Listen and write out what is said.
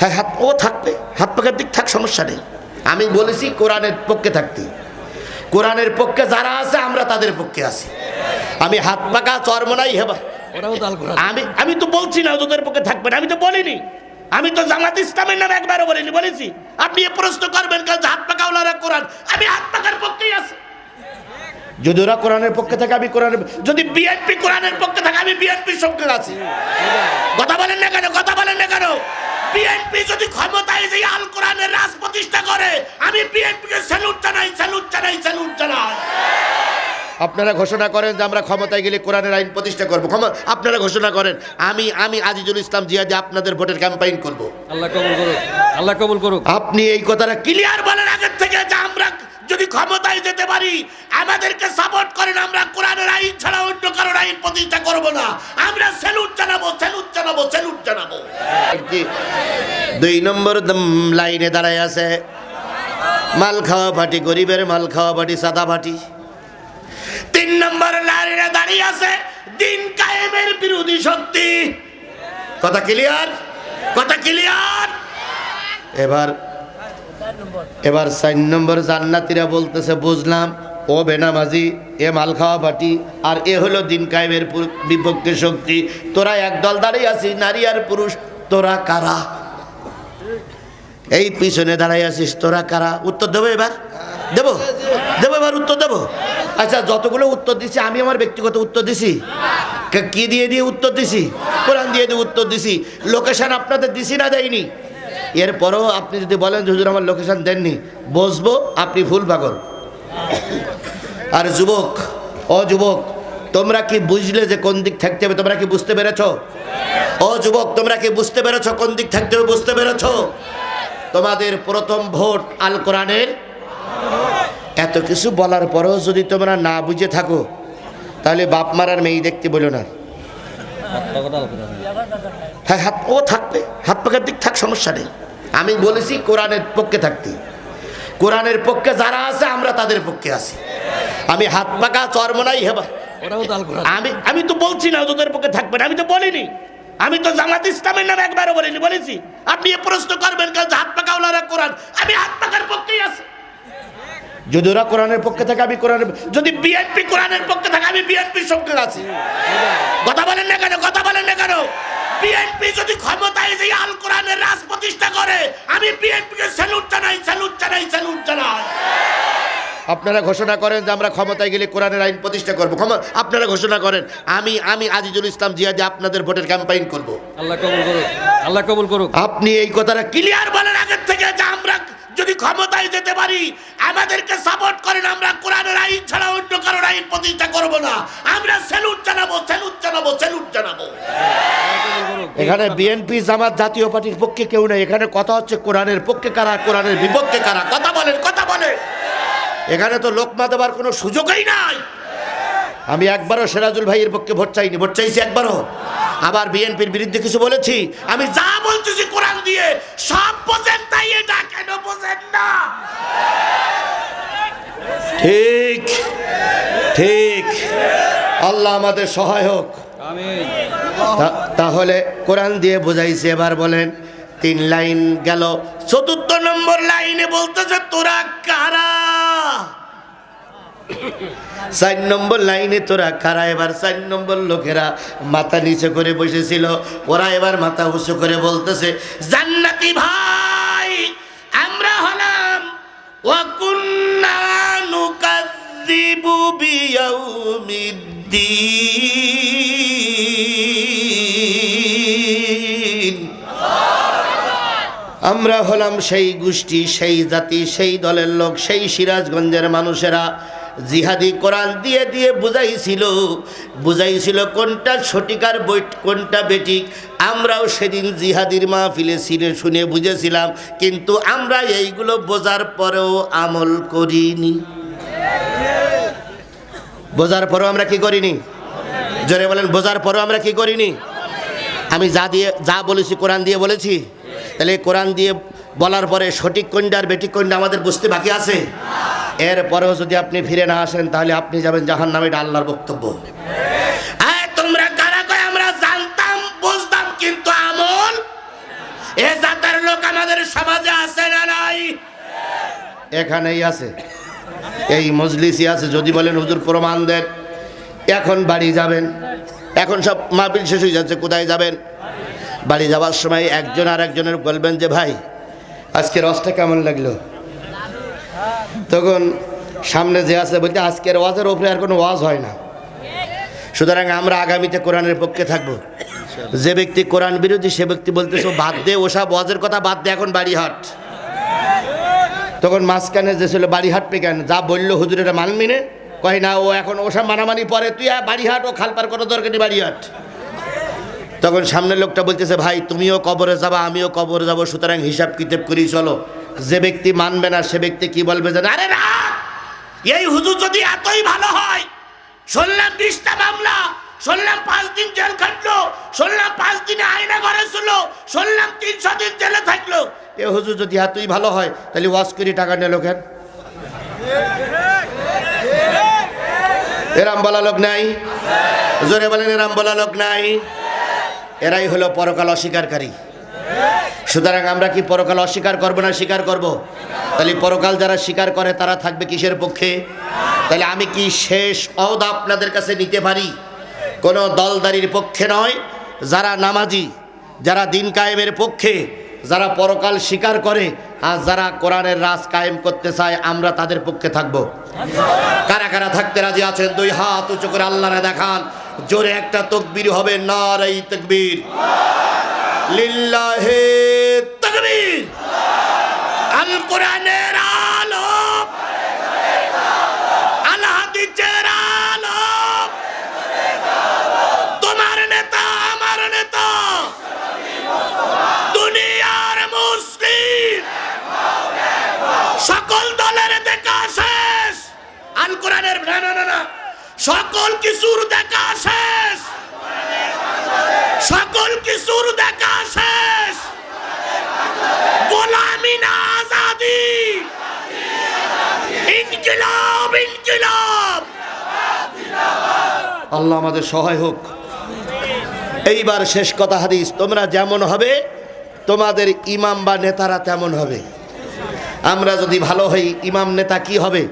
হ্যাঁ হাত ও থাকবে হাত পাখার দিক থাক সমস্যা নেই। আমি বলেছি কোরআনের পক্ষে থাকতে। কোরআনের পক্ষে যারা আছে আমরা তাদের পক্ষে আছি। আমি হাত পাকা চর্মনাই হেবা। আমি আমি তো বলছি না তোদের পক্ষে থাকবেন আমি তো বলিনি। আমি তো জামাত ইসলামের নামে একবারও বলিনি বলেছি। আপনি এ প্রশ্ন করবেন কাল হাত পাকা ওনারা কোরআন? আমি হাত পাকার পক্ষেই আছি। যদি ওরা কোরআনের পক্ষে থাকে আমি কোরআনের যদি বিএনপি কোরআনের পক্ষে থাকে আমি বিএনপির সঙ্গে আছি। কথা বলেন না কেন কথা বলেন না কেন? বিএনপি যদি ক্ষমতায় যে আল কোরআনের রাজ প্রতিষ্ঠা করে আমি বিএনপিকে স্যালুট জানাই স্যালুট জানাই স্যালুট জানাই। আপনারা ঘোষণা করেন যে আমরা ক্ষমতায় গেলে কোরআনের আইন প্রতিষ্ঠা করব। ক্ষমা আপনারা ঘোষণা করেন আমি আমি আজিজুল ইসলাম জিয়াদি আপনাদের ভোটের ক্যাম্পেইন করব। আল্লাহ কবুল করুক আল্লাহ কবুল করুক। আপনি এই কথাটা ক্লিয়ার বলেন আগের থেকে যে আমরা যদি ক্ষমতায় যেতে পারি আমাদেরকে সাপোর্ট করেন আমরা কোরআনের আইন ছাড়া অন্য কারোর আইন প্রতিষ্ঠা করব না। আমরা স্যালুট জানাব স্যালুট জানাব স্যালুট জানাব। দুই নম্বর লাইনে দাঁড়ায় আছে। মাল খাওয়া পাটি গরিবের মাল খাওয়া পাটি সাদা পাটি তিন নম্বর লাইনে দাঁড়িয়ে আছে দিন কায়েমের বিরোধী শক্তি। কথা ক্লিয়ার কথা ক্লিয়ার এবার এবার চার নম্বর জান্নাতিরা বলতেছে, বুঝলাম, ও বেনামাজি, এ মাল খাওয়া পাটি আর এ হলো দিন কায়েমের বিপক্ষে শক্তি। তোরা একদল দাঁড়িয়ে আছিস, নারী আর পুরুষ তোরা কারা? এই পিছনে দাঁড়াই আছিস, তোরা কারা? উত্তর দেবো এবার? দেবো? দেবো এবার উত্তর দেবো? আচ্ছা যতগুলো উত্তর দিছি, আমি আমার ব্যক্তিগত উত্তর দিছি? কে- দিয়ে দিয়ে উত্তর দিছি? কোরআন দিয়ে দিয়ে উত্তর দিছি। লোকেশন আপনাদের দিছি না দেয়নি? এরপরেও আপনি যদি বলেন যে, হুজুর, আমার লোকেশন দেননি। বসবো, আপনি ভুল পাগল। আর যুবক, অযুবক, তোমরা কি বুঝলে যে কোন দিক থাকতে হবে? তোমরা কি বুঝতে পেরেছ? ও যুবক তোমরা কি বুঝতে পেরেছ কোন দিক থাকতে বুঝতে পেরেছ? তোমাদের প্রথম ভোট আল কোরআনের এত কিছু বলার পরেও যদি তোমরা না বুঝে থাকো তাহলে বাপ মারার মেয়ে দেখতে বলো না। হ্যাঁ হাত ও থাকবে হাত পাখার দিক থাক সমস্যা নেই। আমি বলেছি কোরআনের পক্ষে থাকতে। কোরআনের পক্ষে যারা আছে আমরা তাদের পক্ষে আছি। আমি হাত পাকা চর্মনাই হেবা। ওরাও দাল করা আমি আমি তো বলছি না তোদের পক্ষে থাকবে না আমি তো বলিনি। আমি তো জামাত ইসলামের নামে একবারও বলিনি বলেছি। আপনি এ প্রশ্ন করবেন কাল হাত পাকা ওনারা কোরআন। আমি হাত পাকার পক্ষেই আছি। যদি ওরা কোরআনের পক্ষে থাকে আমি কোরআনের যদি বিএনপি কোরআনের পক্ষে থাকে আমি বিএনপির সঙ্গে আছি। কথা বলেন না কেন কথা বলেন না কেন? বিএনপি যদি ক্ষমতায় যে আল কোরআনের রাজ প্রতিষ্ঠা করে আমি বিএনপিকে স্যালুট জানাই স্যালুট জানাই স্যালুট জানাই। আপনারা ঘোষণা করেন যে আমরা ক্ষমতায় গেলে কোরআনের আইন প্রতিষ্ঠা করব। ক্ষমা আপনারা ঘোষণা করেন। আমি আমি আজিজুল ইসলাম জিয়াদি আপনাদের ভোটের ক্যাম্পেইন করব। আল্লাহ কবুল করুক। আল্লাহ কবুল করুক। আপনি এই কথাটা ক্লিয়ার বলেন আগের থেকে যে আমরা যদি ক্ষমতায় যেতে পারি আমাদেরকে সাপোর্ট করেন আমরা কোরআনের আইন ছাড়া অন্য কারোর আইন প্রতিষ্ঠা করব না। আমরা সেলুট জানাব সেলুট জানাব সেলুট জানাব। এখানে বিএনপি জামাত জাতীয় পার্টির পক্ষে কেউ নেই। এখানে কথা হচ্ছে কোরআনের পক্ষে কারা কোরআনের বিপক্ষে কারা? কথা বলেন কথা বলেন। এখানে তো লোকমা দেওয়ার কোনো সুযোগই নাই। আমি একবারও সেরাজুল ভাইয়ের পক্ষে ভোট চাইনি ভোট চাইছি একবারও। আবার বিএনপির বিরুদ্ধে কিছু বলেছি। আমি যা বলতেছি কোরআন দিয়ে সব বোঝেন তাই এটা কেন বোঝেন না? ঠিক ঠিক। আল্লাহ আমাদের আমিন। তা- তাহলে কোরআন দিয়ে বোঝাইছি এবার বলেন তিন লাইন গেল চতুর্থ নম্বর লাইনে বলতেছে তোরা কারা? চার নম্বর লাইনে তোরা, কারা এবার চার নম্বর লোকেরা মাথা নিচে করে বসেছিল? ওরা এবার মাথা উঁচু করে বলতেছে, জান্নাতি ভাই, আমরা হলাম আমরা হলাম সেই গোষ্ঠী, সেই জাতি, সেই দলের লোক, সেই সিরাজগঞ্জের মানুষেরা। জিহাদি কোরআন দিয়ে দিয়ে বুঝাইছিল। বুঝাইছিল কোনটা সঠিকার বই কোনটা বেটিক আমরাও সেদিন জিহাদির মাহফিলে সিনে শুনে বুঝেছিলাম, কিন্তু আমরা এইগুলো বোঝার পরেও আমল করিনি। বোঝার পরেও আমরা কি করিনি? জোরে বলেন, বোঝার পরেও আমরা কি করিনি? আমি যা দিয়ে যা বলেছি কোরআন দিয়ে বলেছি। তাহলে কোরআন দিয়ে বলার পরে সঠিক কোনটা আর বেঠিক কোনটা আমাদের বুঝতে বাকি আছে? এরপরেও যদি আপনি ফিরে না আসেন, তাহলে আপনি যাবেন জাহান নামে এটা আল্লাহর বক্তব্য। তোমরা আমরা জানতাম, বুঝতাম, কিন্তু এ লোক আমাদের সমাজে আছে না নাই? এখানেই আছে। এই মজলিসই আছে, যদি বলেন প্রমাণ দেন। এখন বাড়ি যাবেন। এখন সব শেষ হয়ে যাচ্ছে, কোথায় যাবেন? বাড়ি যাওয়ার সময় একজন আর একজনের বলবেন যে, ভাই, আজকে রসটা কেমন লাগল? তখন সামনে যে আছে বলতে আজকের ওয়াজের ওপরে আর কোনো ওয়াজ হয় না। সুতরাং আমরা আগামীতে কোরআনের পক্ষে থাকব। যে ব্যক্তি কোরআন বিরোধী, সে ব্যক্তি বলতেছে "ও বাদ দে, ওসব ওয়াজের কথা বাদ দে, এখন বাড়ি হাট তখন মাঝখানে যে ছিল বাড়ি হাঁটবে কেন? যা বলল হুজুর এটা মানবি নে? কয়, না, ও এখন ওসব মানামানি পরে, তুই আর বাড়ি হাট ও খালপার করা দরকারি বাড়ি হাট তখন সামনের লোকটা বলতেছে, ভাই, তুমিও কবরে যাবা, আমিও কবরে যাব, সুতরাং হিসাব কিতাব করি চলো। যে ব্যক্তি মানবে না, সে ব্যক্তি কি বলবে যে আরে না! এই হুজুর যদি এতই ভালো হয়, শুনলাম বিশটা মামলা, শুনলাম পাঁচ দিন জেল খাটলো, শুনলাম পাঁচ দিনে আয়না ঘরে ছিল শুনলাম তিনশো দিন জেলে থাকল। এ হুজুর যদি এতই ভালো হয়, তাহলে ওয়াশ করে টাকা নিল কেন এরাম বলা লোক নাই? জোরে বলেন, এরাম বলা লোক নাই? এরাই হলো পরকাল অস্বীকারী। সুতরাং আমরা কি পরকাল অস্বীকার করব না স্বীকার করব। তাহলে পরকাল যারা স্বীকার করে, তারা থাকবে কিসের পক্ষে? তাহলে আমি কি শেষ অহদা আপনাদের কাছে নিতে পারি? কোনো দলদারির পক্ষে নয়। যারা নামাজি, যারা দিন কায়েমের পক্ষে, যারা পরকাল স্বীকার করে, আর যারা কোরআনের রাজ কায়েম করতে চায়, আমরা তাদের পক্ষে থাকব। কারা কারা থাকতে রাজি আছেন? দুই হাত উঁচু করে আল্লাহরে দেখান। জোরে একটা তকবির হবে, নারাই তকবীর। লিল্লাহে আল কোরআনের আলো। আল হাদিসের আলো। তোমার নেতা, আমার নেতা। দুনিয়ার মুসলিম। সকল দলের দেখা শেষ। আল কোরআনের না না না সকল কিছুর দেখা শেষ। সকল কিছুর দেখা শেষ। গোলামি ইনকিলাব ইনকিলাব। আল্লাহ আমাদের সহায় হোক। এইবার শেষ কথা হাদিস, তোমরা যেমন হবে, তোমাদের ইমাম বা নেতারা তেমন হবে। আমরা যদি ভালো হই, ইমাম নেতা কি হবে?